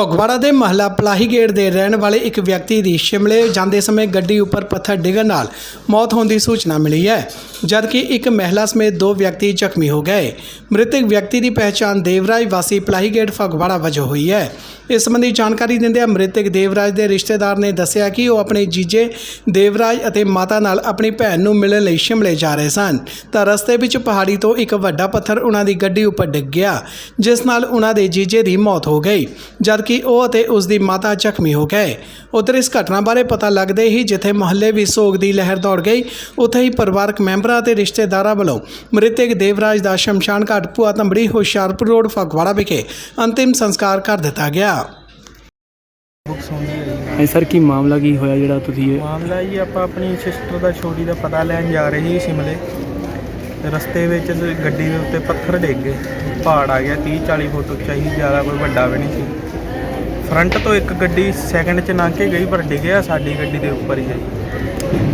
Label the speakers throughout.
Speaker 1: ਫਗਵਾੜਾ ਦੇ ਮਹੱਲਾ ਪਲਾਹੀਗੇਟ ਦੇ ਰਹਿਣ ਵਾਲੇ ਇੱਕ ਵਿਅਕਤੀ ਦੀ ਸ਼ਿਮਲੇ ਜਾਂਦੇ ਸਮੇਂ ਗੱਡੀ ਉੱਪਰ ਪੱਥਰ ਡਿੱਗਣ ਨਾਲ ਮੌਤ ਹੋਣ ਦੀ ਸੂਚਨਾ ਮਿਲੀ ਹੈ, ਜਦਕਿ ਇੱਕ ਮਹਿਲਾ ਸਮੇਤ ਦੋ ਵਿਅਕਤੀ ਜ਼ਖਮੀ ਹੋ ਗਏ। ਮ੍ਰਿਤਕ ਵਿਅਕਤੀ ਦੀ ਪਹਿਚਾਣ ਦੇਵਰਾਜ ਵਾਸੀ ਪਲਾਹੀ ਗੇਟ ਫਗਵਾੜਾ ਵਜੋਂ ਹੋਈ ਹੈ। ਇਸ ਸੰਬੰਧੀ ਜਾਣਕਾਰੀ ਦਿੰਦਿਆਂ ਮ੍ਰਿਤਕ ਦੇਵਰਾਜ ਦੇ ਰਿਸ਼ਤੇਦਾਰ ਨੇ ਦੱਸਿਆ ਕਿ ਉਹ ਆਪਣੇ ਜੀਜੇ ਦੇਵਰਾਜ ਅਤੇ ਮਾਤਾ ਨਾਲ ਆਪਣੀ ਭੈਣ ਨੂੰ ਮਿਲਣ ਲਈ ਸ਼ਿਮਲੇ ਜਾ ਰਹੇ ਸਨ। ਤਾਂ ਰਸਤੇ ਵਿੱਚ ਪਹਾੜੀ ਤੋਂ ਇੱਕ ਵੱਡਾ ਪੱਥਰ ਉਹਨਾਂ ਦੀ ਗੱਡੀ ਉੱਪਰ ਡਿੱਗ ਗਿਆ, ਜਿਸ ਨਾਲ ਉਹਨਾਂ ਦੇ ਜੀਜੇ ਦੀ ਮੌਤ ਹੋ ਗਈ, ਜਦਕਿ ਉਹ ਅਤੇ ਉਸ ਦੀ ਮਾਤਾ ਜ਼ਖਮੀ ਹੋ ਗਏ। ਉਧਰ ਇਸ ਘਟਨਾ ਬਾਰੇ ਪਤਾ ਲੱਗਦੇ ਹੀ ਜਿੱਥੇ ਮੁਹੱਲੇ ਵਿੱਚ ਸੋਗ ਦੀ ਲਹਿਰ ਦੌੜ ਗਈ ਉੱਥੇ ਹੀ ਪਰਿਵਾਰਕ ਮੈਂਬਰਾਂ ਅਤੇ ਰਿਸ਼ਤੇਦਾਰਾਂ ਵੱਲੋਂ ਮ੍ਰਿਤਕ ਦੇਵਰਾਜ ਦਾ ਸ਼ਮਸ਼ਾਨ ਘਾਟ ਭੂਆ ਤੰਬੜੀ ਹੁਸ਼ਿਆਰਪੁਰ ਰੋਡ ਫਗਵਾੜਾ ਵਿਖੇ ਅੰਤਿਮ ਸੰਸਕਾਰ ਕਰ ਦਿੱਤਾ ਗਿਆ।
Speaker 2: ਹਾਂਜੀ ਸਰ ਕੀ ਮਾਮਲਾ ਕੀ ਹੋਇਆ ਜਿਹੜਾ ਤੁਸੀਂ ਇਹ-
Speaker 3: ਮਾਮਲਾ ਜੀ ਆਪਾਂ ਆਪਣੀ ਸਿਸਟਰ ਦਾ ਛੋਟੀ ਦਾ ਪਤਾ ਲੈਣ ਜਾ ਰਹੇ ਸੀ ਸ਼ਿਮਲੇ। ਤੇ ਰਸਤੇ ਵਿੱਚ ਗੱਡੀ ਦੇ ਉੱਤੇ ਪੱਥਰ ਡਿੱਗ ਗਏ। ਪਹਾੜ ਆ ਗਿਆ 30 40 ਫੁੱਟ ਉੱਚਾ ਹੀ ਜ਼ਿਆਦਾ ਕੋਈ ਵੱਡਾ ਵੀ ਨਹੀਂ ਸੀ। ਫਰੰਟ ਤੋਂ ਇੱਕ ਗੱਡੀ ਸੈਕਿੰਡ 'ਚ ਲੰਘ ਕੇ ਗਈ ਪਰ ਡਿੱਗਿਆ ਸਾਡੀ ਗੱਡੀ ਦੇ ਉੱਪਰ ਹੀ ਹੈ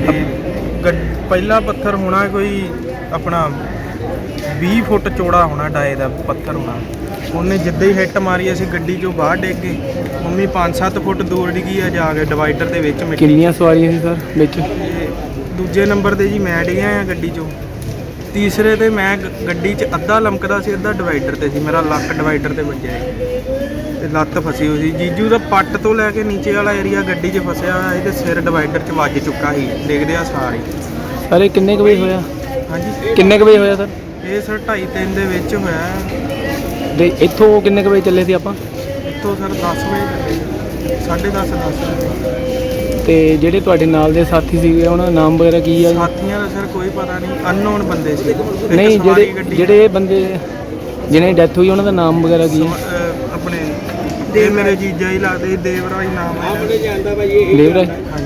Speaker 3: ਤੇ ਪਹਿਲਾ ਪੱਥਰ ਹੋਣਾ ਕੋਈ ਆਪਣਾ 20 ਫੁੱਟ ਚੌੜਾ ਹੋਣਾ ਡਾਏ ਦਾ ਪੱਥਰ ਹੋਣਾ। ਉਹਨੇ ਜਿੱਦਾਂ ਹੀ ਹਿੱਟ ਮਾਰੀ ਅਸੀਂ ਗੱਡੀ 'ਚੋਂ ਬਾਹਰ ਡਿੱਗ ਗਏ। ਮੰਮੀ 5-7 ਫੁੱਟ ਦੂਰ ਡਿੱਗੀ ਆ ਜਾ ਕੇ ਡਿਵਾਈਡਰ ਦੇ ਵਿੱਚ ਮਿੱਟੀ।
Speaker 2: ਕਿੰਨੀਆਂ ਸਵਾਰੀਆਂ ਸੀ ਸਰ ਵਿੱਚ?
Speaker 3: ਦੂਜੇ ਨੰਬਰ ਤੇ ਜੀ ਮੈਂ ਡਿੱਗਿਆ ਆ ਗੱਡੀ 'ਚੋਂ। ਤੀਸਰੇ ਤੇ ਮੈਂ ਗ- ਗੱਡੀ 'ਚ ਅੱਧਾ ਲਮਕਦਾ ਸੀ ਅੱਧਾ ਡਿਵਾਈਡਰ ਤੇ ਸੀ। ਮੇਰਾ ਲੱਕ ਡਿਵਾਈਡਰ ਤੇ ਵੱਜਿਆ ਜੀ ਤੇ ਲੱਤ ਫਸੀ ਹੋਈ ਸੀ। ਜੀਜੂ ਦਾ ਪੱਟ ਤੋਂ ਲੈ ਕੇ ਨੀਚੇ ਵਾਲਾ ਏਰੀਆ ਗੱਡੀ 'ਚ ਫਸਿਆ ਹੋਇਆ ਸੀ ਤੇ ਸਿਰ ਡਿਵਾਈਡਰ 'ਚ ਵੱਜ ਚੁੱਕਾ ਸੀ। ਡਿੱਗਦੇ ਆ ਸਾਰੇ
Speaker 2: ਸਰ ਇਹ ਕਿੰਨੇ ਕੁ ਵਜੇ ਹੋਇਆ?
Speaker 3: ਹਾਂਜੀ?
Speaker 2: ਕਿੰਨੇ ਕੁ ਵਜੇ ਹੋਇਆ ਸਰ?
Speaker 3: ਇਹ ਸਰ 2:30 ਤਿੰਨ ਦੇ ਵਿੱਚ ਹੋਇਆ।
Speaker 2: ਤੇ ਇੱਥੋਂ ਕਿੰਨੇ ਕੁ ਵਜੇ ਚੱਲੇ ਸੀ ਆਪਾਂ?
Speaker 3: ਇੱਥੋਂ ਸਰ 10 ਵਜੇ ਸਾਢੇ 10 10
Speaker 2: ਤੇ ਜਿਹੜੇ ਤੁਹਾਡੇ ਨਾਲ ਦੇ ਸਾਥੀ ਸੀਗੇ ਉਹਨਾਂ ਦਾ ਨਾਮ ਵਗੈਰਾ ਕੀ ਆ?
Speaker 3: ਸਾਥੀਆਂ ਦਾ ਸਰ ਕੋਈ ਪਤਾ ਨਹੀਂ ਅਨਨੋਨ ਬੰਦੇ ਸੀ। ਇੱਕ
Speaker 2: ਨਹੀਂ
Speaker 3: ਸਵਾਰੀ
Speaker 2: ਜਿਹੜੇ
Speaker 3: ਗੱਡੀ-
Speaker 2: ਜਿਹੜੇ ਇਹ ਬੰਦੇ ਜਿਹਨੇ ਡੈਥ ਹੋਈ ਉਹਨਾਂ ਦਾ ਨਾਮ ਵਗੈਰਾ ਕੀ
Speaker 3: ਅਹ ਆਪਣੇ ਦੇ ਮੇਰੇ ਜੀਜਾ ਹੀ ਲੱਗਦੇ ਸੀ, ਦੇਵਰਾਜ ਨਾਮ ਹੈ।
Speaker 2: ਦੇਵਰਾਜ?
Speaker 3: ਹਾਂਜੀ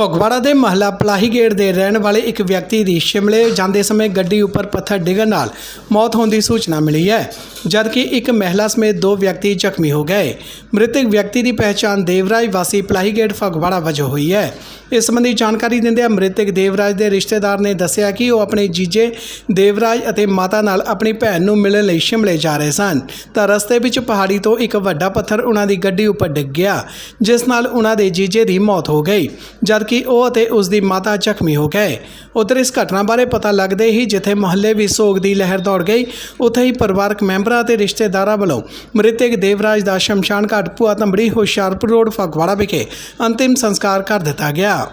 Speaker 1: ਫਗਵਾੜਾ ਦੇ ਮਹੱਲਾ ਪਲਾਹੀਗੇਟ ਦੇ ਰਹਿਣ ਵਾਲੇ ਇੱਕ ਵਿਅਕਤੀ ਦੀ ਸ਼ਿਮਲੇ ਜਾਂਦੇ ਸਮੇਂ ਗੱਡੀ ਉੱਪਰ ਪੱਥਰ ਡਿੱਗਣ ਨਾਲ ਮੌਤ ਹੋਣ ਦੀ ਸੂਚਨਾ ਮਿਲੀ ਹੈ, ਜਦਕਿ ਇੱਕ ਮਹਿਲਾ ਸਮੇਤ ਦੋ ਵਿਅਕਤੀ ਜ਼ਖਮੀ ਹੋ ਗਏ। ਮ੍ਰਿਤਕ ਵਿਅਕਤੀ ਦੀ ਪਹਿਚਾਣ ਦੇਵਰਾਜ ਵਾਸੀ ਪਲਾਹੀ ਗੇਟ ਫਗਵਾੜਾ ਵਜੋਂ ਹੋਈ ਹੈ। ਇਸ ਸੰਬੰਧੀ ਜਾਣਕਾਰੀ ਦਿੰਦਿਆਂ ਮ੍ਰਿਤਕ ਦੇਵਰਾਜ ਦੇ ਰਿਸ਼ਤੇਦਾਰ ਨੇ ਦੱਸਿਆ ਕਿ ਉਹ ਆਪਣੇ ਜੀਜੇ ਦੇਵਰਾਜ ਅਤੇ ਮਾਤਾ ਨਾਲ ਆਪਣੀ ਭੈਣ ਨੂੰ ਮਿਲਣ ਲਈ ਸ਼ਿਮਲੇ ਜਾ ਰਹੇ ਸਨ। ਤਾਂ ਰਸਤੇ ਵਿੱਚ ਪਹਾੜੀ ਤੋਂ ਇੱਕ ਵੱਡਾ ਪੱਥਰ ਉਹਨਾਂ ਦੀ ਗੱਡੀ ਉੱਪਰ ਡਿੱਗ ਗਿਆ, ਜਿਸ ਨਾਲ ਉਹਨਾਂ ਦੇ ਜੀਜੇ ਦੀ ਮੌਤ ਹੋ ਗਈ ਜਦ ਕਿ ਉਹ ਅਤੇ ਉਸ ਦੀ ਮਾਤਾ ਜ਼ਖਮੀ ਹੋ ਗਏ। ਉਧਰ ਇਸ ਘਟਨਾ ਬਾਰੇ ਪਤਾ ਲੱਗਦੇ ਹੀ ਜਿੱਥੇ ਮੁਹੱਲੇ ਵਿੱਚ ਸੋਗ ਦੀ ਲਹਿਰ ਦੌੜ ਗਈ, ਉੱਥੇ ਹੀ ਪਰਿਵਾਰਕ ਮੈਂਬਰਾਂ ਅਤੇ ਰਿਸ਼ਤੇਦਾਰਾਂ ਵੱਲੋਂ ਮ੍ਰਿਤਕ ਦੇਵਰਾਜ ਦਾ ਸ਼ਮਸ਼ਾਨ ਘਾਟ ਭੂਆ ਤੰਬੜੀ ਹੁਸ਼ਿਆਰਪੁਰ ਰੋਡ ਫਗਵਾੜਾ ਵਿਖੇ ਅੰਤਿਮ ਸੰਸਕਾਰ ਕਰ ਦਿੱਤਾ ਗਿਆ।